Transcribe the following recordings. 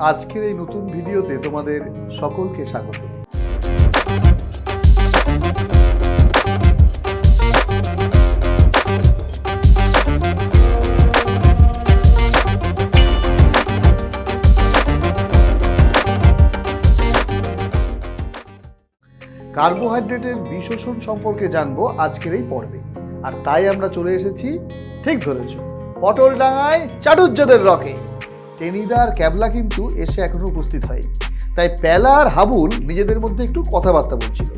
আজকের এই নতুন ভিডিওতে তোমাদের সকলকে স্বাগত। কার্বোহাইড্রেটের বিশোষণ সম্পর্কে জানব আজকের এই পর্বে। আর তাই আমরা চলে এসেছি ঠিক ধরেছ। পটল ডাঙায় চাটুজ্যদের রকে। টেনিদার ক্যাবলা কিন্তু এসে এখনও উপস্থিত হয়নি। তাই প্যালা আর হাবুল নিজেদের মধ্যে একটু কথাবার্তা বলছিল।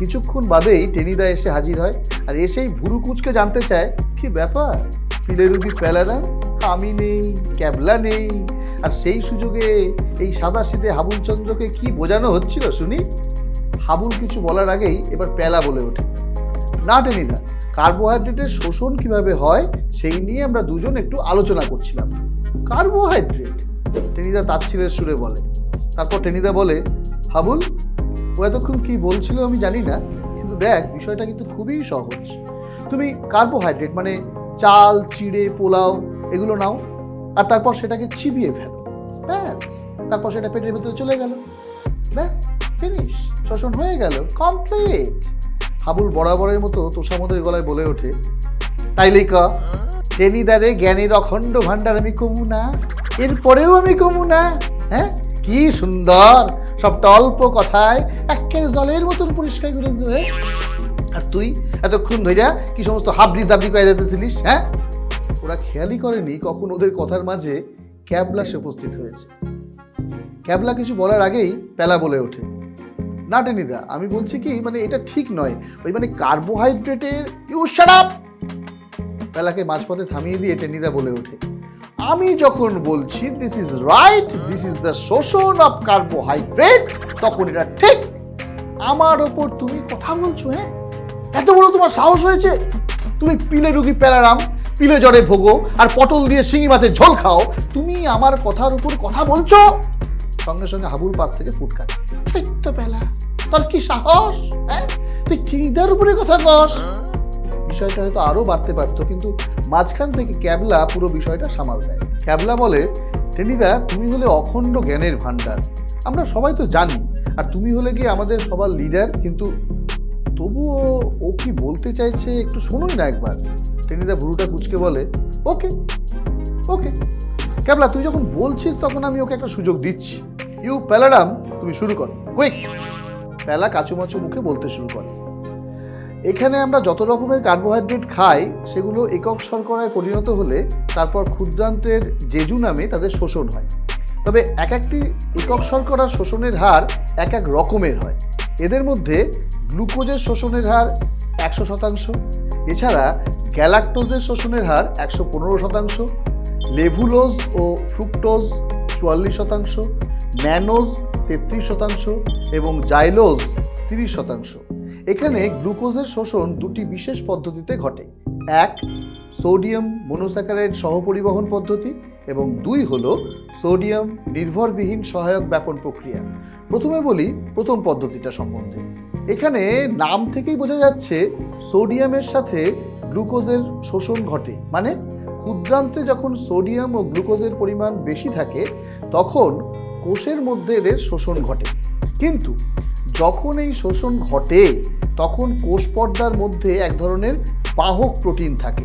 কিছুক্ষণ বাদেই টেনিদা এসে হাজির হয় আর এসেই ভুরু কুচকে জানতে চায়, কি ব্যাপার? ফিরে রুগী প্যালারা? আমি নেই, ক্যাবলা নেই। আর সেই সুযোগে এই সাদা সিধে হাবুল চন্দ্রকে কি বোঝানো হচ্ছিল শুনি? হাবুল কিছু বলার আগেই এবার প্যালা বলে ওঠে, না টেনিদা কার্বোহাইড্রেটের শোষণ কীভাবে হয়, সেই নিয়ে আমরা দুজন একটু আলোচনা করছিলাম। কার্বোহাইড্রেট, টেনিদা তাচ্ছিলের সুরে বলে। তারপর টেনিদা বলে, হাবুল, ও এতক্ষণ কি বলছিল আমি জানি না, কিন্তু দেখ, বিষয়টা কিন্তু খুবই সহজ। তুমি কার্বোহাইড্রেট মানে চাল, চিড়ে, পোলাও, এগুলো নাও, আর তারপর সেটাকে চিবিয়ে ফেলো। ব্যাস, তারপর সেটা পেটের ভেতরে চলে গেল। ব্যাস ফিনিশ শোষণ হয়ে গেল কমপ্লিট হাবুল বরাবরের মতো তোষামদের গলায় বলে ওঠে তাইলেই ক টেনিদারে জ্ঞানের অখণ্ড ভাণ্ডার আমি কমু না এরপরেও আমি কমু না হ্যাঁ? কি সুন্দর, সবটা অল্প কথায় একের জলের মতন পরিষ্কার করে দেবে আর তুই এতক্ষণ ধইরা কি সমস্ত হাবড়ি জাবড়ি করে যেতেছিলিস হ্যাঁ? ওরা খেয়ালই করেনি কখন ওদের কথার মাঝে ক্যাবলা সে উপস্থিত হয়েছে। ক্যাবলা কিছু বলার আগেই পেলা বলে ওঠে না টেনিদা আমি বলছি কি মানে এটা ঠিক নয়। ওই মানে কার্বোহাইড্রেটের ইউ আপ পেলাকে মাঝপথে থামিয়ে দিয়ে টেনিদা বলে ওঠে। আমি যখন বলছি this is right this is the শোষণ অফ কার্বোহাইড্রেট তখন এটা ঠিক। আমার ওপর তুমি কথা বলছো হ্যাঁ? এত বড় তোমার সাহস হয়েছে? তুমি পিলে রুগী প্যারারাম পিলে জ্বরে ভোগো, আর পটল দিয়ে শিঙি মাছের ঝোল খাও। তুমি আমার কথার উপর কথা বলছো? সঙ্গে সঙ্গে হাবুল পাশ থেকে ফুটকাট এই তো পেলা তোর কি সাহস হ্যাঁ? তুই চিনিদার উপরে কথা কস। বিষয়টা হয়তো আরও বাড়তে পারতো, কিন্তু মাঝখান থেকে ক্যাবলা পুরো বিষয়টা সামাল দেয়। ক্যাবলা বলে, টেনিদা, তুমি হলে অখণ্ড জ্ঞানের ভাণ্ডার। আমরা সবাই তো জানি, আর তুমি হলে গিয়ে আমাদের সবার লিডার, কিন্তু তবুও ও কি বলতে চাইছে একটু শোনোই না একবার। টেনিদা ভুরুটা কুচকে বলে, ওকে ওকে। ক্যাবলা, তুই যখন বলছিস, তখন আমি ওকে একটা সুযোগ দিচ্ছি। ইউ প্যালাডাম, তুমি শুরু করো। কুইক প্যালা কাচুমাচু মুখে বলতে শুরু করে। এখানে আমরা যত রকমের কার্বোহাইড্রেট খাই, সেগুলো একক শর্করায় পরিণত হলে তারপর ক্ষুদ্রান্তের জেজু নামে তাদের শোষণ হয়। তবে এক একটি একক শর্করা শোষণের হার এক এক রকমের হয়। এদের মধ্যে গ্লুকোজের শোষণের হার একশো শতাংশ, এছাড়া গ্যালাক্টোজের শোষণের হার একশো পনেরো শতাংশ, লেভুলোজ ও ফ্রুক্টোজ চুয়াল্লিশ শতাংশ ম্যানোজ তেত্রিশ শতাংশ এবং জাইলোজ তিরিশ শতাংশ। এখানে গ্লুকোজের শোষণ দুটি বিশেষ পদ্ধতিতে ঘটে। এক, সোডিয়াম মনোস্যাকারাইড সহপরিবহন পদ্ধতি এবং দুই হল সোডিয়াম নির্ভরবিহীন সহায়ক ব্যাপন প্রক্রিয়া। প্রথমে বলি প্রথম পদ্ধতিটা সম্বন্ধে। এখানে নাম থেকেই বোঝা যাচ্ছে সোডিয়ামের সাথে গ্লুকোজের শোষণ ঘটে। মানে ক্ষুদ্রান্তে যখন সোডিয়াম ও গ্লুকোজের পরিমাণ বেশি থাকে, তখন কোষের মধ্যে এদের শোষণ ঘটে। কিন্তু যখন এই শোষণ ঘটে, তখন কোষ পর্দার মধ্যে এক ধরনের বাহক প্রোটিন থাকে।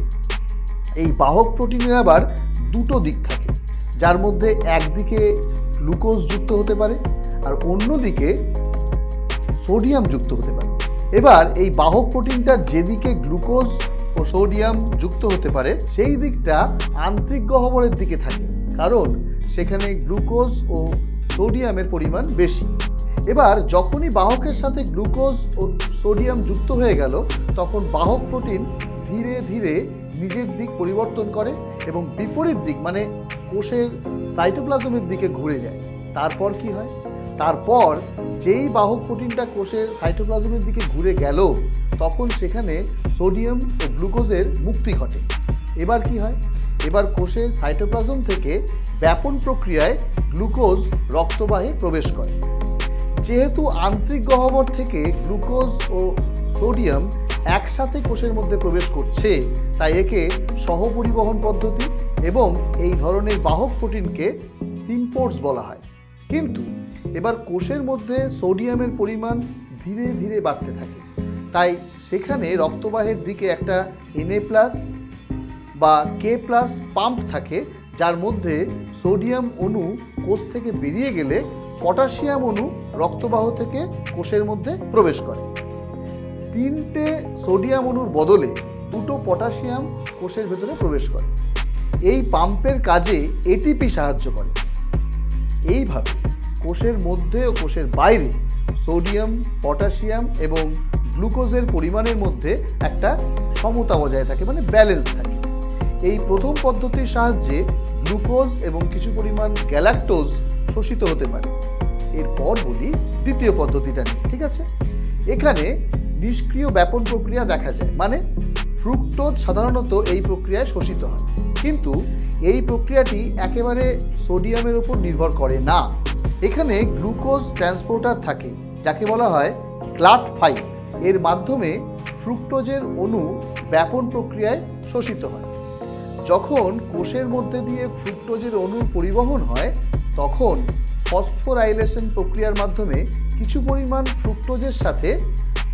এই বাহক প্রোটিনের আবার দুটো দিক থাকে। যার মধ্যে একদিকে গ্লুকোজ যুক্ত হতে পারে আর অন্যদিকে সোডিয়াম যুক্ত হতে পারে। এবার এই বাহক প্রোটিনটা যেদিকে গ্লুকোজ ও সোডিয়াম যুক্ত হতে পারে, সেই দিকটা আন্তরিক গহ্বরের দিকে থাকে। কারণ সেখানে গ্লুকোজ ও সোডিয়ামের পরিমাণ বেশি। এবার যখনই বাহকের সাথে গ্লুকোজ ও সোডিয়াম যুক্ত হয়ে গেল, তখন বাহক প্রোটিন ধীরে ধীরে নিজের দিক পরিবর্তন করে এবং বিপরীত দিক মানে কোষের সাইটোপ্লাজমের দিকে ঘুরে যায়। তারপর কি হয়? তারপর যেই বাহক প্রোটিনটা কোষের সাইটোপ্লাজমের দিকে ঘুরে গেল, তখন সেখানে সোডিয়াম ও গ্লুকোজের মুক্তি ঘটে। এবার কি হয়? এবার কোষের সাইটোপ্লাজম থেকে ব্যাপন প্রক্রিয়ায় গ্লুকোজ রক্তবাহে প্রবেশ করে। যেহেতু আন্তরিক গহ্বর থেকে গ্লুকোজ ও সোডিয়াম একসাথে কোষের মধ্যে প্রবেশ করছে, তাই একে সহপরিবহন পদ্ধতি এবং এই ধরনের বাহক প্রোটিনকে সিম্পোর্টস বলা হয়। কিন্তু এবার কোষের মধ্যে সোডিয়ামের পরিমাণ ধীরে ধীরে বাড়তে থাকে। তাই সেখানে রক্তবাহের দিকে একটা এনএ প্লাস বা কে প্লাস পাম্প থাকে, যার মধ্যে সোডিয়াম অণু কোষ থেকে বেরিয়ে গেলে পটাশিয়াম অণু রক্তবাহ থেকে কোষের মধ্যে প্রবেশ করে। তিনটে সোডিয়াম অণুর বদলে দুটো পটাশিয়াম কোষের ভেতরে প্রবেশ করে। এই পাম্পের কাজে এটিপি সাহায্য করে। এইভাবে কোষের মধ্যে ও কোষের বাইরে সোডিয়াম, পটাশিয়াম এবং গ্লুকোজের পরিমাণের মধ্যে একটা সমতা বজায় থাকে মানে ব্যালেন্স থাকে। এই প্রথম পদ্ধতির সাহায্যে গ্লুকোজ এবং কিছু পরিমাণ গ্যালাক্টোজ শোষিত হতে পারে। এরপর বলি দ্বিতীয় পদ্ধতিটা নিয়ে, ঠিক আছে? এখানে নিষ্ক্রিয় ব্যাপন প্রক্রিয়া দেখা যায় মানে ফ্রুক্টোজ সাধারণত এই প্রক্রিয়ায় শোষিত হয়। কিন্তু এই প্রক্রিয়াটি একেবারে সোডিয়ামের উপর নির্ভর করে না। এখানে গ্লুকোজ ট্রান্সপোর্টার থাকে, যাকে বলা হয় ক্লাট ফাইভ এর মাধ্যমে ফ্রুক্টোজের অণু ব্যাপন প্রক্রিয়ায় শোষিত হয়। যখন কোষের মধ্যে দিয়ে ফ্রুক্টোজের অণুর পরিবহন হয়, তখন ফসফোরাইলেশন প্রক্রিয়ার মাধ্যমে কিছু পরিমাণ ফ্রুক্টোজের সাথে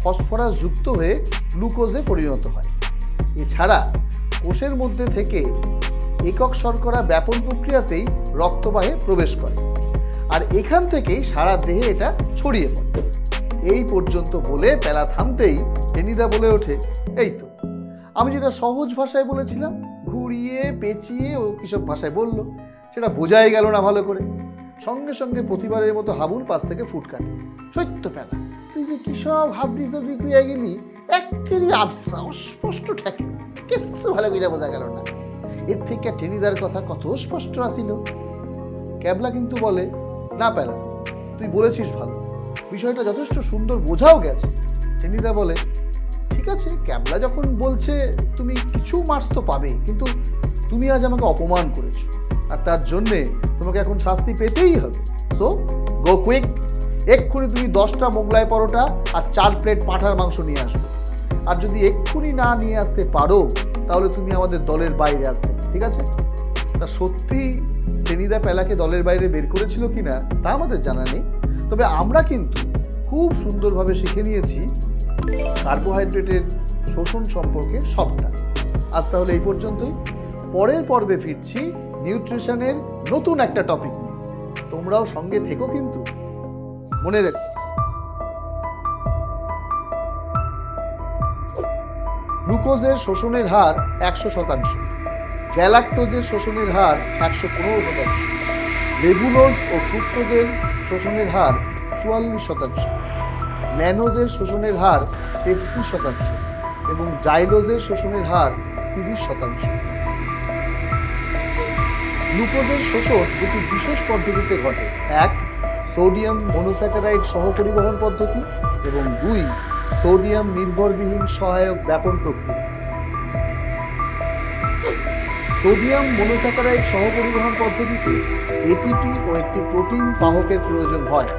ফসফরাস যুক্ত হয়ে গ্লুকোজে পরিণত হয়। এছাড়া কোষের মধ্যে থেকে একক শর্করা ব্যাপন প্রক্রিয়াতেই রক্তবাহে প্রবেশ করে। আর এখান থেকেই সারা দেহে এটা ছড়িয়ে পড়ে। এই পর্যন্ত বলে পেলা থামতেই টেনিদা বলে ওঠে, এই তো, আমি যেটা সহজ ভাষায় বলেছিলাম, ঘুরিয়ে, পেঁচিয়ে ও কিসব ভাষায় বলল, সেটা বোঝাই গেল না ভালো করে। সঙ্গে সঙ্গে প্রতিবারের মতো হাবুর পাশ থেকে ফুটকাটে সত্য পেলা তুই যে কিসব হাবড়ি সাবড়ি কুইয়া গেলি একেরই আবসা অস্পষ্ট ঠেকে। কিচ্ছু ভালো করে বোঝা গেল না। এর থেকে টেনিদার কথা কত স্পষ্ট আসিল। ক্যাবলা কিন্তু বলে না পেলা, তুই বলেছিস ভালো। বিষয়টা যথেষ্ট সুন্দর বোঝাও গেছে। টেনিদা বলে, ঠিক আছে, ক্যাবলা যখন বলছে তুমি কিছু মার্কস তো পাবে কিন্তু তুমি আজ আমাকে অপমান করেছ। আর তার জন্যে তোমাকে এখন শাস্তি পেতেই হবে। সো গো কুইক এক্ষুনি তুমি দশটা মোগলাই পরোটা আর চার প্লেট পাঁঠার মাংস নিয়ে আসবে। আর যদি এক্ষুনি না নিয়ে আসতে পারো, তাহলে তুমি আমাদের দলের বাইরে আসতে ঠিক আছে? তা সত্যি টেনিদা পেলাকে দলের বাইরে বের করেছিল কিনা তা আমাদের জানা নেই। তবে আমরা কিন্তু খুব সুন্দরভাবে শিখে নিয়েছি কার্বোহাইড্রেটের শোষণ সম্পর্কে সবটা। আজ তাহলে এই পর্যন্তই। পরের পর্বে ফিরছি নিউট্রিশনের নতুন একটা টপিক তোমরাও সঙ্গে থেকো কিন্তু। মনে রেখো। গ্লুকোজের শোষণের হার একশো শতাংশ। গ্যালাক্টোজের শোষণের হার একশো পনেরো শতাংশ। লেবুলোজ ও ফ্রুক্টোজের শোষণের হার চুয়াল্লিশ শতাংশ। ম্যানোজের শোষণের হার তেত্রিশ শতাংশ এবং জাইলোজের শোষণের হার তিরিশ শতাংশ। গ্লুকোজের শোষণ দুটি বিশেষ পদ্ধতিতে ঘটে। এক, সোডিয়াম মনোস্যাকারাইড সহপরিবহন পদ্ধতি এবং দুই, সোডিয়াম নির্ভরবিহীন সহায়ক ব্যাপন প্রক্রিয়া। সোডিয়াম মনোস্যাকারাইড সহপরিবহন পদ্ধতিতে এটিপি ও একটি প্রোটিন বাহকের প্রয়োজন হয়।